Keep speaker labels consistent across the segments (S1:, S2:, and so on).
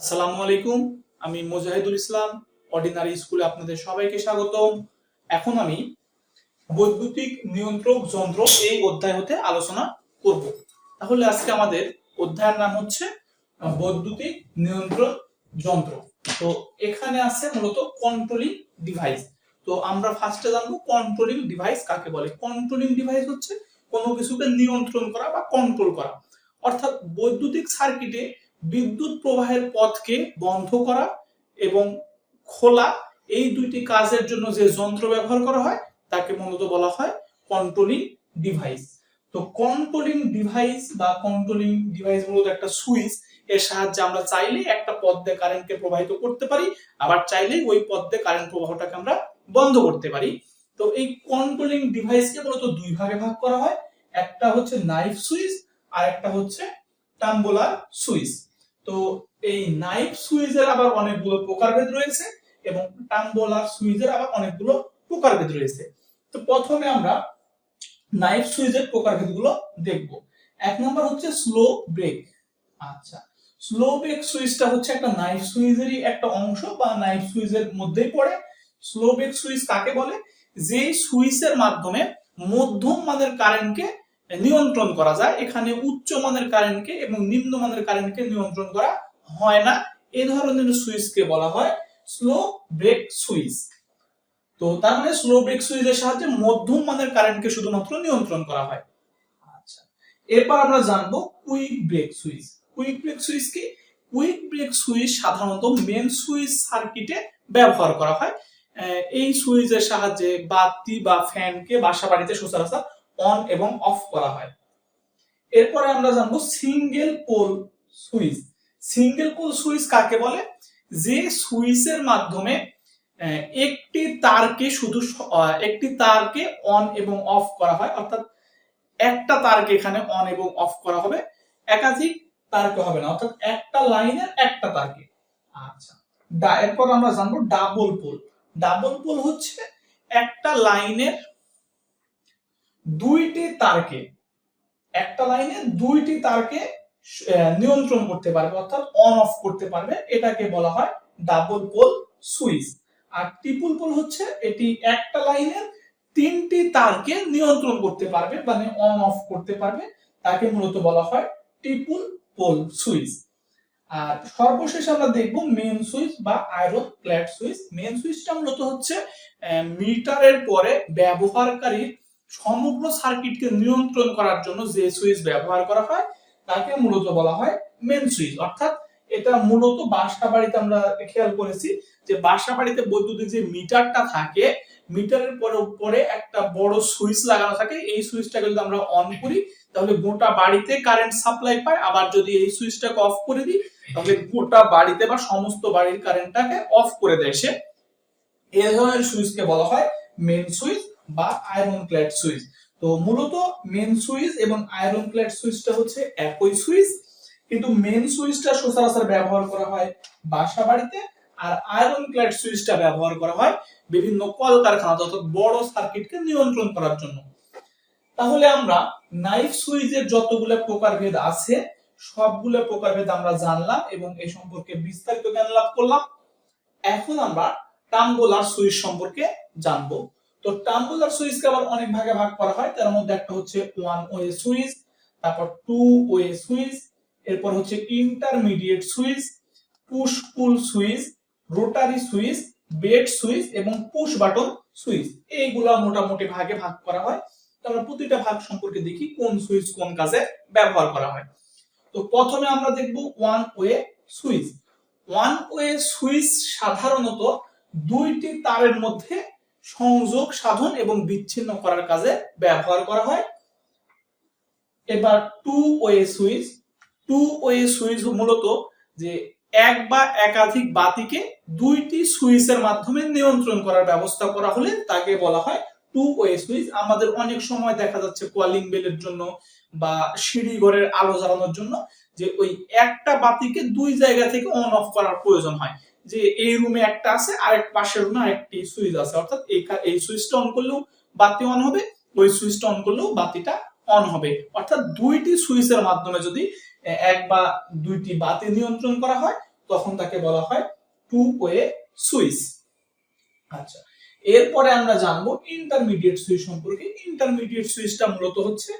S1: আসসালামু আলাইকুম, আমি মোজাহিদুল ইসলাম অর্ডিনারি স্কুলে আপনাদের সবাইকে স্বাগতম। এখন আমি বৈদ্যুতিক নিয়ন্ত্রক যন্ত্র এই অধ্যায় হতে আলোচনা করব। তাহলে আজকে আমাদের অধ্যায়ের নাম হচ্ছে বৈদ্যুতিক নিয়ন্ত্রণ যন্ত্র। তো এখানে আছে মূলত কন্ট্রোলিং ডিভাইস তো আমরা ফার্স্টে জানব কন্ট্রোলিং ডিভাইস কাকে বলে। কন্ট্রোলিং ডিভাইস হচ্ছে কোনো কিছুকে নিয়ন্ত্রণ করা বা কন্ট্রোল করা। অর্থাৎ বৈদ্যুতিক সার্কিটে বিদ্যুৎ প্রবাহের পথকে বন্ধ করা এবং খোলা এই দুইটি কাজের জন্য যে যন্ত্র ব্যবহার করা হয়, তাকে মূলত বলা হয় কন্ট্রোলিং ডিভাইস তো কন্ট্রোলিং ডিভাইস বা কন্ট্রোলিং ডিভাইস মূলত একটা সুইচ এর সাহায্যে আমরা চাইলে একটা পথ দিয়ে কারেন্টকে প্রবাহিত করতে পারি, আবার চাইলে ওই পথ দিয়ে কারেন্ট প্রবাহটাকে আমরা বন্ধ করতে পারি। তো এই কন্ট্রোলিং ডিভাইসকে মূলত দুই ভাগে ভাগ করা হয়, একটা হচ্ছে নাইফ সুইচ আর একটা হচ্ছে টাম্বোলার সুইচ তো এই নাইফ সুইচের আবার অনেকগুলো প্রকারভেদ রয়েছে এবং টাম্বোলার সুইচের আবার অনেকগুলো প্রকারভেদ রয়েছে। তো প্রথমে আমরা নাইফ সুইচের প্রকারভেদগুলো দেখব। এক নম্বর হচ্ছে স্লো ব্রেক আচ্ছা স্লো ব্রেক সুইচটা হচ্ছে একটা নাইফ সুইচেরই একটা অংশ বা নাইফ সুইচের মধ্যেই পড়ে। স্লো ব্রেক সুইচ কাকে বলে? যে সুইচের মাধ্যমে মধ্যম মানের কারেন্টকে নিয়ন্ত্রণ করা যায়। এখানে উচ্চ মানের কারেন্টকে এবং নিম্ন মানের কারেন্টকে নিয়ন্ত্রণ করা হয় না। এই ধরনের সুইচকে বলা হয় স্লো ব্রেক সুইচ। তো তার মানে স্লো ব্রেক সুইচের সাহায্যে মধ্যম মানের কারেন্টকে শুধুমাত্র নিয়ন্ত্রণ করা হয়। আচ্ছা এরপর আমরা জানব quick break switch. Quick break switch কি? কুইক ব্রেক সুইচ সাধারণত মেন সুইচ সার্কিটে ব্যবহার করা হয়। এই সুইচের সাহায্যে বাতি বা ফ্যানকে বাসা বাড়িতে সচরাচর অন এবং অফ করা হয়। এরপরে আমরা জানব single pole switch single pole switch কাকে বলে? যে সুইচের মাধ্যমে একটি তারকে শুধু একটি তারকে অন এবং অফ করা হয়। অর্থাৎ একটা তারকে এখানে অন এবং অফ করা হবে। একাধিক তারকে হবে না। অর্থাৎ একটা লাইনের একটা তারকে। আচ্ছা। এরপর আমরা জানব ডাবল পোল ডাবল পোল হচ্ছে একটা লাইনের দুইটি তারকে, একটা লাইনে দুইটি তারকে নিয়ন্ত্রণ করতে পারবে, অর্থাৎ অন অফ করতে পারবে। এটাকে বলা হয় ডাবল পোল সুইচ আর ট্রিপল পোল হচ্ছে এটি একটা লাইনের তিনটি তারকে নিয়ন্ত্রণ করতে পারবে মানে অন অফ করতে পারবে। তাকে মূলত বলা হয় ট্রিপল পোল সুইচ আর সর্বশেষ আমরা দেখব মেন সুইচ বা আয়রন প্ল্যাট সুইচ মেন সুইচটা মূলত হচ্ছে মিটারের পরে ব্যবহারকারীর সমগ্র সার্কিটকে নিয়ন্ত্রণ করার জন্য যে সুইচ ব্যবহার করা হয়, তাকে মূলত বলা হয় মেন সুইচ। অর্থাৎ এটা মূলত বাসা বাড়িতে আমরা খেয়াল করেছি যে বাসা বাড়িতে বৈদ্যুতিক যে মিটারটা থাকে, মিটারের পরে উপরে একটা বড় সুইচ লাগানো থাকে। এই সুইচটাকে যদি আমরা অন করি, তাহলে গোটা বাড়িতে কারেন্ট সাপ্লাই পায়। আবার যদি এই সুইচটাকে অফ করে দিই, তাহলে গোটা বাড়িতে বা সমস্ত বাড়ির কারেন্টটাকে অফ করে দেয় সে। এই ধরনের সুইচকে বলা হয় মেন সুইচ। বা আয়রন ক্ল্যাড সুইচ তো মূলত মেন সুইচ এবং আয়রন ক্ল্যাড সুইচটা হচ্ছে একই সুইচ কিন্তু মেন সুইচটা সচরাচর ব্যবহার করা হয় বাসা বাড়িতে আর আয়রন ক্ল্যাড সুইচটা ব্যবহার করা হয় বিভিন্ন কলকারখানা অর্থাৎ বড় সার্কিটকে নিয়ন্ত্রণ করার জন্য। তাহলে আমরা নাইফ সুইচের যতগুলো প্রকারভেদ আছে, সবগুলো প্রকারভেদ আমরা জানলাম এবং এ সম্পর্কে বিস্তারিত জ্ঞান লাভ করলাম। এখন আমরা টাম্বোলার সুইচ সম্পর্কে জানব। তো টাম্বল আর সুইচকে আবার অনেক ভাগে ভাগ করা হয়। তার মধ্যে একটা হচ্ছে ওয়ান ওয়ে সুইচ তারপর টু ওয়ে সুইচ এরপর হচ্ছে intermediate switch push pull switch rotary switch bed switch এবং পুশ বাটন সুইচ এইগুলা মোটামুটি ভাগে ভাগ করা হয়। তো আমরা প্রতিটা ভাগ সম্পর্কে দেখি কোন সুইচ কোন কাজে ব্যবহার করা হয়। তো প্রথমে আমরা দেখব one way switch one way switch সাধারণত দুইটি তারের মধ্যে সংযোগ, সাধন এবং বিচ্ছিন্ন করার কাজে ব্যবহার করা হয়। এবার two way switch two way switch মূলত যে এক বা একাধিক বাতিকে দুইটি সুইচের মাধ্যমে নিয়ন্ত্রণ করার ব্যবস্থা করা হলে তাকে বলা হয় টু ওয়ে সুইচ আমাদের অনেক সময় দেখা যাচ্ছে কলিং বেলের জন্য বা সিঁড়ি ঘরের আলো জ্বালানোর জন্য যে ওই একটা বাতিকে দুই জায়গা থেকে অন অফ করার প্রয়োজন হয়। যে এই রুমে একটা আছে আর এক পাশের রুমে আরেকটি সুইচ আছে। অর্থাৎ এই এই সুইচটা অন করলেও বাতি অন হবে, ওই সুইচটা অন করলেও বাতিটা অন হবে। অর্থাৎ দুইটি সুইচের মাধ্যমে যদি এক বা দুইটি বাতি নিয়ন্ত্রণ করা হয়, তখন তাকে বলা হয় টু ওয়ে সুইচ আচ্ছা এরপরে আমরা জানব ইন্টারমিডিয়েট সুইচ সম্পর্কে। ইন্টারমিডিয়েট সুইচটা মূলত হচ্ছে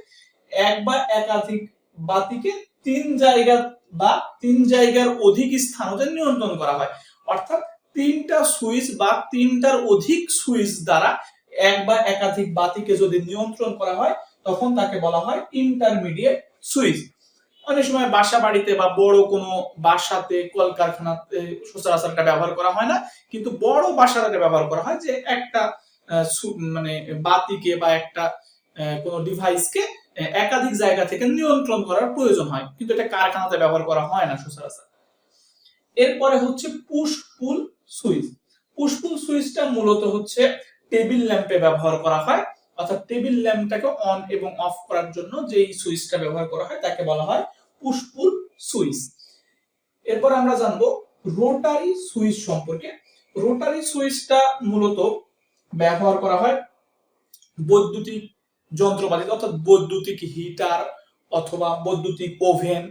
S1: এক বা একাধিক বাতিকে তিন জায়গা বা তিন জায়গার অধিক স্থানতে নিয়ন্ত্রণ করা হয়। অর্থাৎ তিনটা সুইচ বা তিনটার অধিক সুইচ দ্বারা এক বা একাধিক বাতিকে যদি নিয়ন্ত্রণ করা হয়, তখন তাকে বলা হয় ইন্টারমিডিয়েট সুইচ। অনেক সময় বাসা বাড়িতে বা বড় কোনো বাসাতে, কলকারখানাতে সচরাচর ব্যবহার করা হয় না, কিন্তু বড় বাসাতে ব্যবহার করা হয় যে একটা মানে বাতিকে বা একটা কোনো ডিভাইসকে একাধিক জায়গা থেকে নিয়ন্ত্রণ করার প্রয়োজন হয়। কিন্তু এটা কারখানাতে ব্যবহার করা হয় না সচরাচর। এরপরে হচ্ছে push pull switch push pull সুইচটা মূলত হচ্ছে টেবিল ল্যাম্পে ব্যবহার করা হয়। অর্থাৎ টেবিল ল্যাম্পটাকে অন এবং অফ করার জন্য যেই সুইচটা ব্যবহার করা হয় তাকে বলা হয় পুশ পুল সুইচ এরপর আমরা জানব রোটারি সুইচ সম্পর্কে। রোটারি সুইচটা মূলত ব্যবহার করা হয় বৈদ্যুতিক যন্ত্রপাতি, অর্থাৎ বৈদ্যুতিক হিটার অথবা বৈদ্যুতিক ওভেন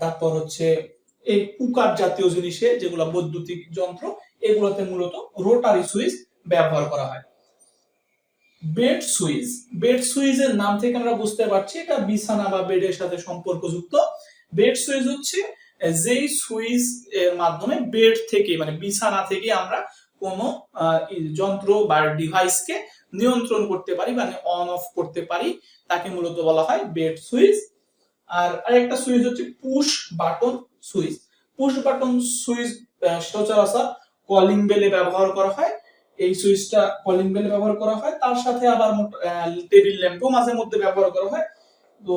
S1: তারপর হচ্ছে এই কুকার জাতীয় জিনিসে যেগুলো বৈদ্যুতিক যন্ত্র, এগুলোতে মূলত রোটারি সুইচ ব্যবহার করা হয়। বেড সুইচ বেড সুইচের নাম থেকে আমরা বুঝতে পারছি এটা বিছানা বা বেডের সাথে সম্পর্কযুক্ত। বেড সুইচ হচ্ছে যেই সুইচ এর মাধ্যমে বেড থেকে মানে বিছানা থেকে আমরা কোনো যন্ত্র বা ডিভাইসকে নিয়ন্ত্রণ করতে পারি মানে অন অফ করতে পারি, তাকে মূলত বলা হয় বেড সুইচ আর আরেকটা সুইচ হচ্ছে push button switch. Push button switch সচরাচর কলিং বেলে ব্যবহার করা হয়। এই সুইচটা কলিং বেলে ব্যবহার করা হয়। তার সাথে আবার টেবিল ল্যাম্পও মাঝে মধ্যে ব্যবহার করা হয়। তো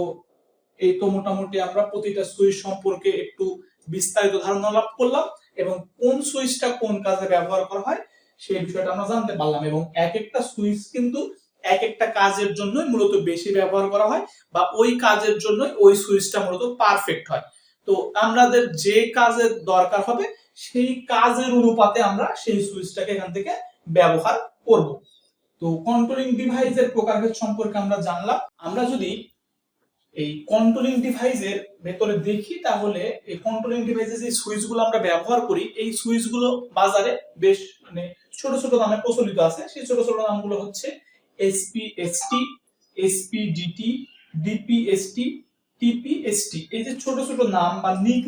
S1: এই তো মোটামুটি আমরা প্রতিটা সুইচ সম্পর্কে একটু বিস্তারিত ধারণা লাভ করলাম এবং কোন সুইচটা কোন কাজে ব্যবহার করা হয় সেই বিষয়টা আমরা জানতে পারলাম এবং এক একটা সুইচ কিন্তু এক একটা কাজের জন্যই মূলত বেশি ব্যবহার করা হয় বা ওই কাজের জন্যই ওই সুইচটা মূলত পারফেক্ট হয়। তো আমাদের যে কাজের দরকার হবে, সেই কাজের অনুপাতে আমরা সেই সুইচটাকে এখান থেকে ব্যবহার করব। তো কন্ট্রোলিং ডিভাইসের প্রকারভেদ সম্পর্কে আমরা জানলাম। আমরা যদি এই কন্ট্রোলিং ডিভাইসের ভেতরে দেখি, তাহলে এই কন্ট্রোলিং ডিভাইসের যে সুইচগুলো আমরা ব্যবহার করি, এই সুইচগুলো বাজারে বেশ মানে ছোট ছোট নামে প্রচলিত আছে। সেই ছোট ছোট নামগুলো হচ্ছে এসপিএসটি এসপিডিটি ডিপিএসটি টিপিএসটি এই যে ছোট ছোট নাম বা নিক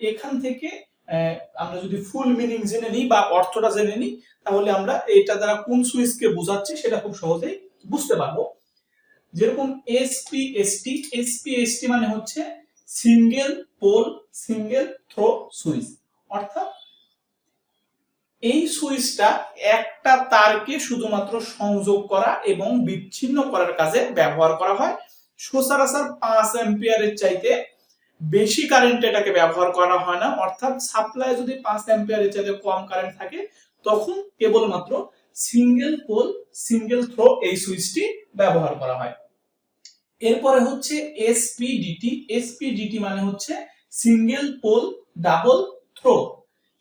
S1: এখান থেকে আমরা যদি ফুল মিনিং জেনে নিই বা অর্থটা জেনে নিই, তাহলে আমরা এটা দ্বারা কোন সুইচকে সেটা খুব সহজেই বুঝতে পারব। যেরকম মানে হচ্ছে single pole single throw switch. অর্থাৎ এই সুইচটা একটা তারকে শুধুমাত্র সংযোগ করা এবং বিচ্ছিন্ন করার কাজে ব্যবহার করা হয়। সচরাচর পাঁচ অ্যাম্পিয়ারের চাইতে বেশি কারেন্ট এটাকে ব্যবহার করা হয় না। অর্থাৎ সাপ্লাই যদি পাঁচ অ্যাম্পিয়ারের চাইতে কম কারেন্ট থাকে, তখন কেবলমাত্র সিঙ্গেল পোল সিঙ্গেল থ্রো এই সুইচটি ব্যবহার করা হয়। এরপরে হচ্ছে এসপিডিটি এসপিডিটি মানে হচ্ছে single pole double throw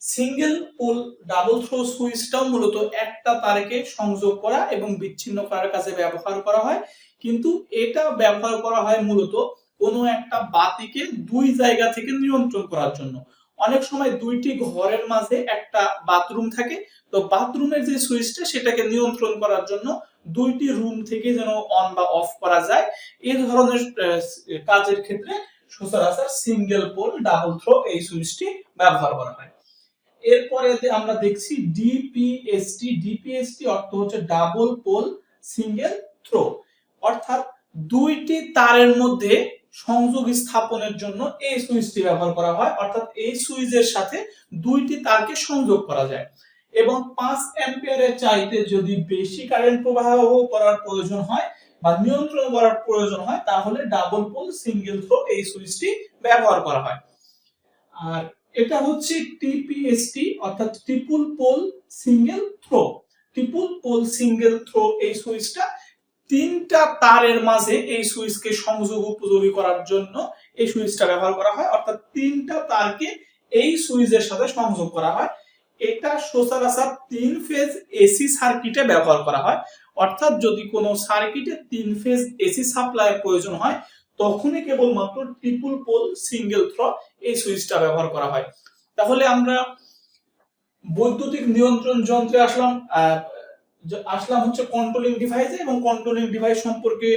S1: single pole double throw সুইচটাও মূলত একটা তারকে সংযোগ করা এবং বিচ্ছিন্ন করার কাজে ব্যবহার করা হয়। কিন্তু এটা ব্যবহার করা হয় মূলত কোনো একটা বাতিকে দুই জায়গা থেকে নিয়ন্ত্রণ করার জন্য। অনেক সময় দুইটি ঘরের মাঝে একটা বাথরুম থাকে, তো বাথরুমের যে সুইচটা সেটাকে নিয়ন্ত্রণ করার জন্য দুইটি রুম থেকে যেন অন বা অফ করা যায়। এই ধরনের কাজের ক্ষেত্রে সচরাচর সিঙ্গেল পোল, ডাবল থ্রো এই সুইচটি ব্যবহার করা হয়। এরপরে আমরা দেখছি ডিপিএসটি ডিপিএসটি অর্থ হচ্ছে ডাবল পোল, সিঙ্গেল থ্রো। অর্থাৎ দুইটি তারের মধ্যে সংযোগ স্থাপনের জন্য এই সুইচটি ব্যবহার করা হয়। অর্থাৎ এই সুইচের সাথে দুইটি তারকে সংযোগ করা যায়। এবং পাঁচ অ্যাম্পিয়ারের চাইতে যদি বেশি কারেন্ট প্রবাহ করার প্রয়োজন হয় বা নিয়ন্ত্রণ করার প্রয়োজন হয়, তাহলে ডাবল পোল সিঙ্গেল থ্রো এই সুইচটি ব্যবহার করা হয়। আর এটা হচ্ছে টিপিএসটি অর্থাৎ triple pole single throw triple pole single throw এই সুইচটা তিনটা তারের মাঝে এই সুইচকে সংযোগ উপযোগী করার জন্য এই সুইচটা ব্যবহার করা হয়। অর্থাৎ তিনটা তারকে এই সুইচের সাথে সংযোগ করা হয়। এটা সচরাচর তিন ফেজ এসি সার্কিটে ব্যবহার করা হয়। অর্থাৎ যদি কোনো সার্কিটে তিন ফেজ এসি সাপ্লাইয়ের প্রয়োজন হয়, তখনই কেবলমাত্র ট্রিপল পোল সিঙ্গেল থ্রো এই সুইচটা ব্যবহার করা হয়। তাহলে আমরা বৈদ্যুতিক নিয়ন্ত্রণ যন্ত্রে আসলাম আসলাম হচ্ছে কন্ট্রোলিং ডিভাইসে এবং কন্ট্রোলিং ডিভাইস সম্পর্কে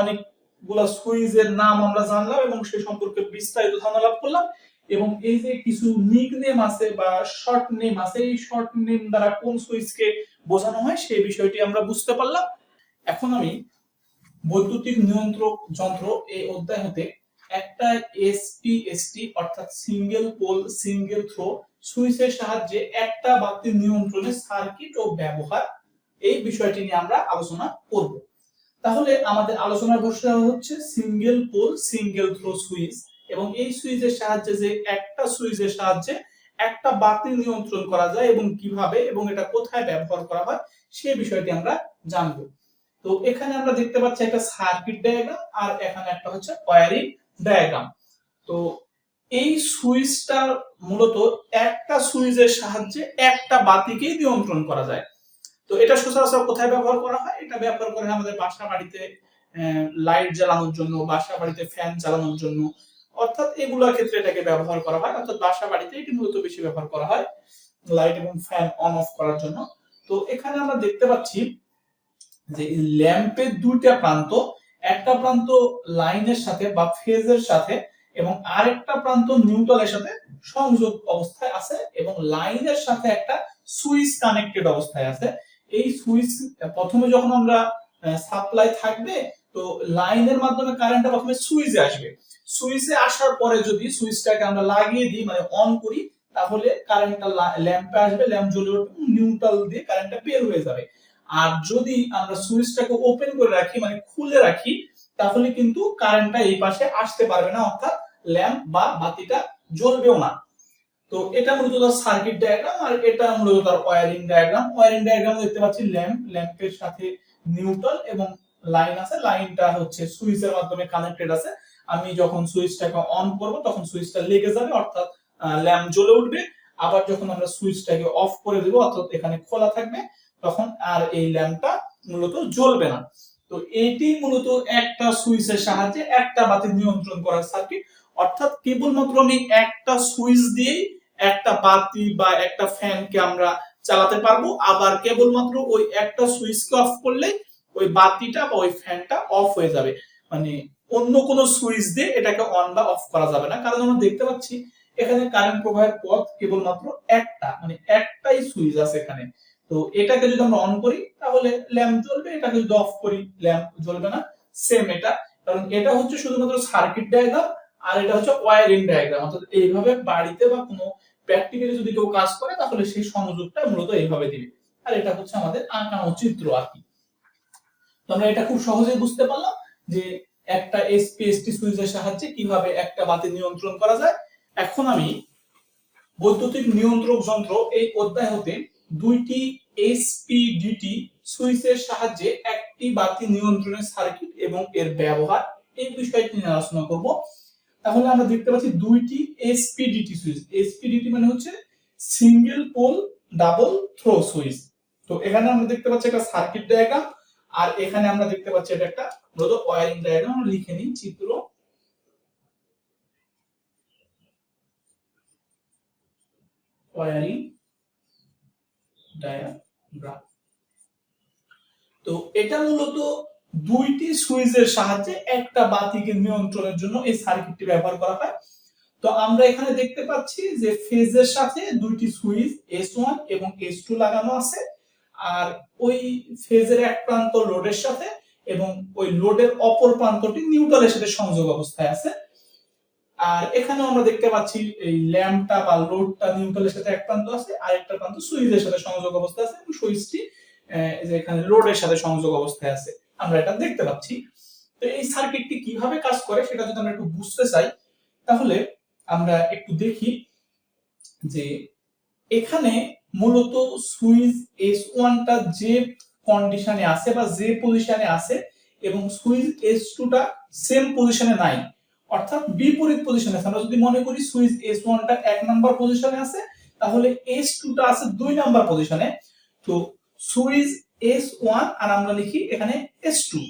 S1: অনেকগুলা সুইচের নাম আমরা জানলাম এবং সে সম্পর্কে বিস্তারিত ধারণা লাভ করলাম। এবং এই যে কিছু নিক নেম আছে বা শর্ট নেম আছে, এই শর্ট নেম দ্বারা কোন সুইচকে বোঝানো হয় সেই বিষয়টি আমরা বুঝতে পারলাম। এখন আমি বৈদ্যুতিক নিয়ন্ত্রক যন্ত্র এই অধ্যায় হতে একটা এসপিএসটি অর্থাৎ সিঙ্গেল পোল সিঙ্গেল থ্রো সুইচের সাহায্যে একটা বাতি নিয়ন্ত্রণে সার্কিট ও ব্যবহার এই বিষয়টি নিয়ে আমরা আলোচনা করব। তাহলে আমাদের আলোচনার বিষয় হচ্ছে single pole single throw switch এবং এই সুইচের সাহায্যে যে একটা সুইচের সাহায্যে একটা বাতি নিয়ন্ত্রণ করা যায় এবং কীভাবে এবং এটা কোথায় ব্যবহার করা হয় সেই বিষয়টি আমরা জানব। তো এখানে আমরা দেখতে পাচ্ছি একটা সার্কিট ডায়াগ্রাম আর এখানে একটা হচ্ছে ওয়ারিং ডায়াগ্রাম তো এই সুইচটা মূলত একটা সুইচের সাহায্যে একটা বাতিকেই নিয়ন্ত্রণ করা যায়। তো এটা সচরাচর কোথায় ব্যবহার করা হয়? এটা ব্যবহার করা আমাদের বাসা বাড়িতে লাইট জ্বালানোর জন্য বাসা বাড়িতে ফ্যান চালানোর জন্য। অর্থাৎ এগুলোর ক্ষেত্রে এটাকে ব্যবহার করা হয়। অর্থাৎ বাসা বাড়িতে এটি মূলত বেশি ব্যবহার করা হয় লাইট এবং ফ্যান অন অফ করার জন্য। তো এখানে আমরা দেখতে পাচ্ছি যে ল্যাম্পের দুইটা প্রান্ত, একটা প্রান্ত লাইনের সাথে বা ফেজের সাথে এবং আরেকটা প্রান্ত নিউট্রালের সাথে সংযোগ অবস্থায় আছে এবং লাইনের সাথে একটা সুইচ কানেক্টেড অবস্থায় আছে। এই সুইচ, প্রথমে যখন আমরা সাপ্লাই থাকবে, তো লাইনের মাধ্যমে কারেন্টটা প্রথমে সুইচে আসবে। সুইচে আসার পরে যদি সুইচটাকে আমরা লাগিয়ে দিই মানে অন করি, তাহলে কারেন্টটা ল্যাম্পে আসবে ল্যাম্প জ্বলে উঠবে নিউট্রাল দিয়ে কারেন্টটা বের হয়ে যাবে। আর যদি আমরা সুইচটাকে ওপেন করে রাখি মানে খুলে রাখি, তাহলে কিন্তু কারেন্টটা এই পাশে আসতে পারবে না, অর্থাৎ ল্যাম্প বা বাতিটা জ্বলবেও না। তো এটা মূলত তার সার্কিট ডায়াগ্রাম আর এটা মূলত তার ওয়ারিং ডায়াগ্রাম ওয়ারিং ডায়াগ্রাম দেখতে পাচ্ছি ল্যাম্প ল্যাম্পের সাথে নিউট্রাল এবং লাইন আছে। লাইনটা হচ্ছে সুইচের মাধ্যমে কানেক্টেড আছে। আমি যখন সুইচটাকে অন করব, তখন সুইচটা লেগে যাবে, অর্থাৎ ল্যাম্প জ্বলে উঠবে। আবার যখন আমরা সুইচটাকে অফ করে দেবো, অর্থাৎ এখানে খোলা থাকবে, তখন আর এই ল্যাম্পটা মূলত জ্বলবে না। তো এটি মূলত একটা সুইচের সাহায্যে একটা বাতি নিয়ন্ত্রণ করার সার্কিট অর্থাৎ কেবলমাত্র আমি একটা সুইচ দিয়েই একটা বাতি বা একটা ফ্যানকে আমরা চালাতে পারব। আবার কেবলমাত্র ওই একটা সুইচকে অফ করলে ওই বাতিটা বা ওই ফ্যানটা অফ হয়ে যাবে। মানে অন্য কোনো সুইচ দিয়ে এটাকে অন বা অফ করা যাবে না। কারণ আমরা দেখতে পাচ্ছি এখানে কারেন্ট প্রবাহের পথ কেবলমাত্র একটা মানে একটাই সুইচ আছে এখানে। তো এটাকে যদি আমরা অন করি, তাহলে ল্যাম্প জ্বলবে, এটাকে যদি অফ করি ল্যাম্প জ্বলবে না। সেম এটা। কারণ এটা হচ্ছে শুধুমাত্র সার্কিট ডায়াগ্রাম আর এটা হচ্ছে ওয়ারিং ডায়াগ্রাম অর্থাৎ এইভাবে বাড়িতে বা কোনো প্র্যাকটিক্যালি যদি কেউ কাজ করে, তাহলে সেই সংযোগটা মূলত এইভাবে দিবে। আর এটা হচ্ছে আমাদের আঁকানো চিত্র আর কি। আমরা এটা খুব সহজেই বুঝতে পারলাম যে একটা এসপিএসটি সুইচের সাহায্যে কীভাবে একটা বাতি নিয়ন্ত্রণ করা যায়। এখন আমি বৈদ্যুতিক নিয়ন্ত্রক যন্ত্র এই অধ্যায় হতে দুইটি এসপিডিটি সুইচের সাহায্যে একটি বাতি নিয়ন্ত্রণের সার্কিট এবং এর ব্যবহার এই বিষয়টি নিয়ে আলোচনা করব। তাহলে আমরা দেখতে পাচ্ছি দুইটি এসপিডিটি সুইচ এসপিডিটি মানে হচ্ছে single pole double throw switch তো এখানে আমরা দেখতে পাচ্ছি একটা সার্কিট ডায়াগ্রাম আর এখানে আমরা দেখতে পাচ্ছি এটা একটা মূলত ওয়ারিং ডায়াগ্রাম আমরা লিখে নিই চিত্র। ওয়ারিং ডায়াগ্রাম তো এটা মূলত দুইটি সুইচের সাহায্যে একটা বাতিকে নিয়ন্ত্রণের জন্য এই সার্কিটটি ব্যবহার করা হয়। তো আমরা এখানে দেখতে পাচ্ছি যে ফেজের সাথে দুইটি সুইচ এস ওয়ান এবং এস টু লাগানো আছে। আর ওই ফেজের এক প্রান্ত লোডের সাথে এবং ওই লোডের অপর প্রান্তটি নিউট্রালের সাথে সংযোগ অবস্থায় আছে। আর এখানে আমরা দেখতে পাচ্ছি এই ল্যাম্পটা বা লোডটা নিউট্রালের সাথে এক প্রান্ত আছে আর একটা প্রান্ত সুইচের সাথে সংযোগ অবস্থায় আছে এবং সুইচটি এখানে লোডের সাথে সংযোগ অবস্থায় আছে। আমরা এটা দেখতে পাচ্ছি। তো এই সার্কিটটি কীভাবে কাজ করে সেটা যদি আমরা একটু বুঝতে চাই, তাহলে আমরা একটু দেখি যে এখানে মূলত সুইচ এস ওয়ানটা যে কন্ডিশনে আছে বা যে পজিশনে আছে এবং সুইচ এস টুটা সেম পজিশনে নাই। অর্থাৎ বিপরীত পজিশনে আছে। আমরা যদি মনে করি সুইচ এস ওয়ানটা এক নাম্বার পজিশনে আছে, তাহলে এস টুটা আছে দুই নাম্বার পজিশনে তো সুইচ এস ওয়ান আর আমরা লিখি এখানে S two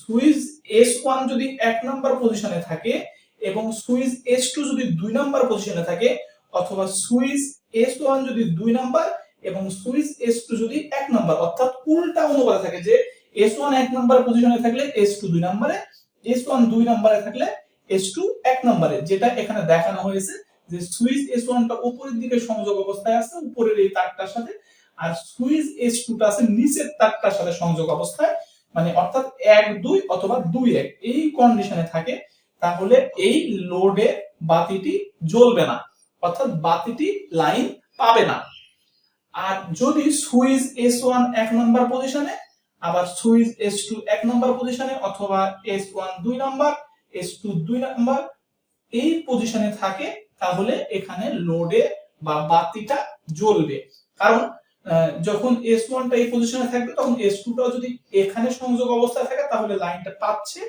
S1: switch S one যদি এক নাম্বার পজিশনে থাকে এবং সুইচ এস টু যদি দুই নাম্বার পজিশনে থাকে অথবা সুইচ এস ওয়ান যদি দুই নাম্বার এবং সুইচ এস টু যদি এক নাম্বার, অর্থাৎ উল্টা অনুপাতে থাকে যে এস ওয়ান এক নাম্বার পজিশনে থাকলে এস টু দুই নাম্বারে এস ওয়ান দুই নাম্বারে থাকলে এস টু এক নাম্বারে, যেটা এখানে দেখানো হয়েছে যে সুইচ এস ওয়ানটা উপরের দিকে সংযোগ অবস্থায় আছে, উপরের এই তারটার সাথে আর সুইচ এস টুটা আছে নিচের তারটার সাথে সংযোগ অবস্থায় মানে অর্থাৎ এক, দুই অথবা দুই এক, এই কন্ডিশনে থাকে, তাহলে এই লোডে বাতিটি জ্বলবে না, অর্থাৎ বাতিটি লাইন পাবে না। আর যদি সুইচ এস ওয়ান এক নম্বর পজিশনে আবার সুইচ এস টু এক নম্বর পজিশনে অথবা এস ওয়ান দুই নম্বর এস টু দুই নাম্বার এই পজিশনে থাকে, তাহলে এখানে লোডে বা বাতিটা জ্বলবে। কারণ যখন এস ওয়ানটা এই পজিশনে থাকবে, তখন এস টুটাও যদি এখানে সংযোগ অবস্থায় থাকে, তাহলে লাইনটা পাচ্ছে।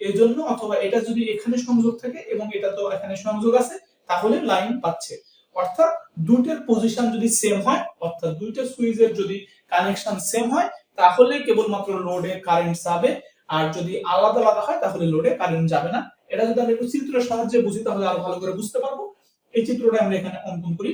S1: এজন্য অথবা এটা যদি এখানে সংযোগ থাকে এবং এটা তো এখানে সংযোগ আছে, তাহলে লাইন পাচ্ছে। অর্থাৎ দুইটার পজিশন যদি সেম হয়, অর্থাৎ দুইটা সুইচের যদি কানেকশন সেম হয়, তাহলে কেবলমাত্র লোডে কারেন্ট যাবে। আর যদি আলাদা আলাদা হয়, তাহলে লোডে কারেন্ট যাবে না। এটা যদি আমরা একটু চিত্রের সাহায্যে বুঝি, তাহলে আরও ভালো করে বুঝতে পারব। এই চিত্রটা আমরা এখানে অঙ্কন করি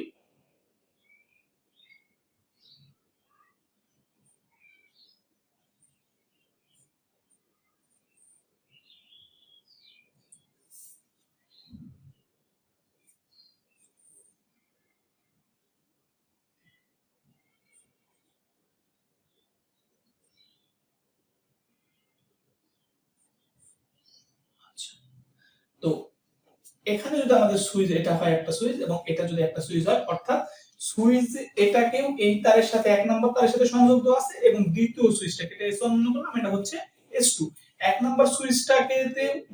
S1: আচ্ছা। তো এখানে যদি আমাদের সুইচ, এটা হয় একটা সুইচ এবং এটা যদি একটা সুইচ হয়, অর্থাৎ সুইচ এটাকেও এই তারের সাথে, এক নম্বর তারের সাথে দেওয়া আছে এবং দ্বিতীয় সুইচটাকে, এটা এস ওয়ান করলাম, এটা হচ্ছে এস টু এক নম্বর সুইচটাকে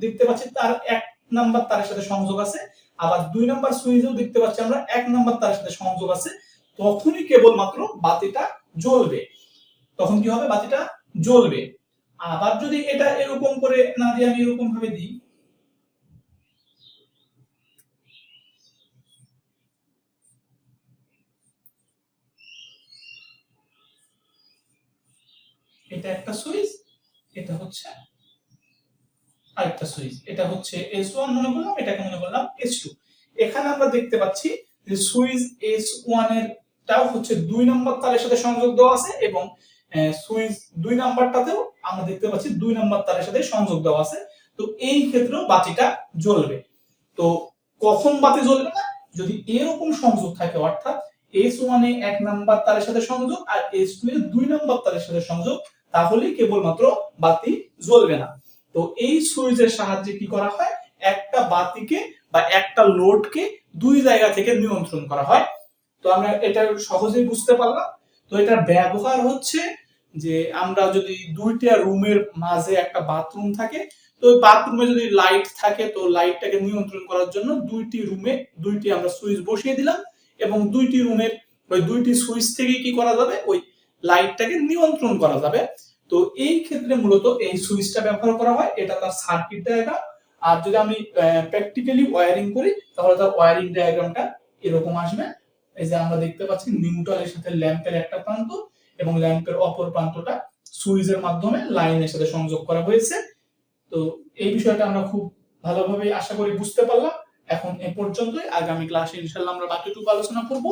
S1: দেখতে পাচ্ছি তার এক নাম্বার তারের সাথে সংযোগ আছে, আবার দুই নাম্বার সুইচেও দেখতে পাচ্ছি আমরা এক নাম্বার তারের সাথে সংযোগ আছে, তখনই কেবলমাত্র বাতিটা জ্বলবে। তখন কি হবে? বাতিটা জ্বলবে। আবার যদি এটা এরকম করে না দিয়ে আমি এরকম ভাবে দিই এটা একটা সুইচ, এটা হচ্ছে আরেকটা সুইচ। এটা হচ্ছে এস ওয়ান মনে করলাম, এটাকে মনে করলাম এস টু এখানে আমরা দেখতে পাচ্ছি যে সুইচ এস ওয়ানের টাও হচ্ছে দুই নম্বর তারের সাথে সংযোগ দেওয়া আছে এবং সুইচ দুই নাম্বারটাতেও আমরা দেখতে পাচ্ছি দুই নাম্বার তারের সাথে সংযোগ দেওয়া আছে। তো এই ক্ষেত্রেও বাতিটা জ্বলবে। তো কখন বাতি জ্বলবে না? যদি এরকম সংযোগ থাকে, অর্থাৎ এস ওয়ানে এক নাম্বার তারের সাথে সংযোগ আর এস টু এর দুই নাম্বার তারের সাথে সংযোগ তাহলেই কেবলমাত্র বাতি জ্বলবে না। তো এই সুইচের সাহায্যে কি করা হয়? একটা বাতিকে বা একটা লোডকে দুই জায়গা থেকে নিয়ন্ত্রণ করা হয়। তো আমরা এটা সহজেই বুঝতে পারলাম। তো এটার ব্যবহার হচ্ছে যে আমরা যদি দুইটা রুমের মাঝে একটা বাথরুম থাকে, তো বাথরুমে যদি লাইট থাকে, তো লাইটটাকে নিয়ন্ত্রণ করার জন্য দুইটি রুমে দুইটি আমরা সুইচ বসিয়ে দিলাম এবং দুইটি রুমের ওই দুইটি সুইচ থেকে কি করা যাবে? ওই লাইটটাকে নিয়ন্ত্রণ করা যাবে। তো এই ক্ষেত্রে মূলত এই সুইচটা ব্যবহার করা হয়। এটা তার সার্কিট ডায়াগ্রাম আর যদি আমি প্র্যাকটিক্যালি ওয়ারিং করি, তাহলে তার ওয়্যারিং ডায়াগ্রামটা এরকম আসবে। এই যে আমরা দেখতে পাচ্ছি নিউট্রালের সাথে ল্যাম্পের একটা প্রান্ত এবং ল্যাম্পের অপর প্রান্তটা সুইচের মাধ্যমে লাইনের সাথে সংযোগ করা হয়েছে। তো এই বিষয়টা আমরা খুব ভালোভাবে আশা করি বুঝতে পারলাম। এখন এ পর্যন্তই। আগামী ক্লাসে ইনশাল্লাহ আমরা বাকিটুকু আলোচনা করব।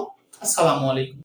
S1: আসসালামু আলাইকুম।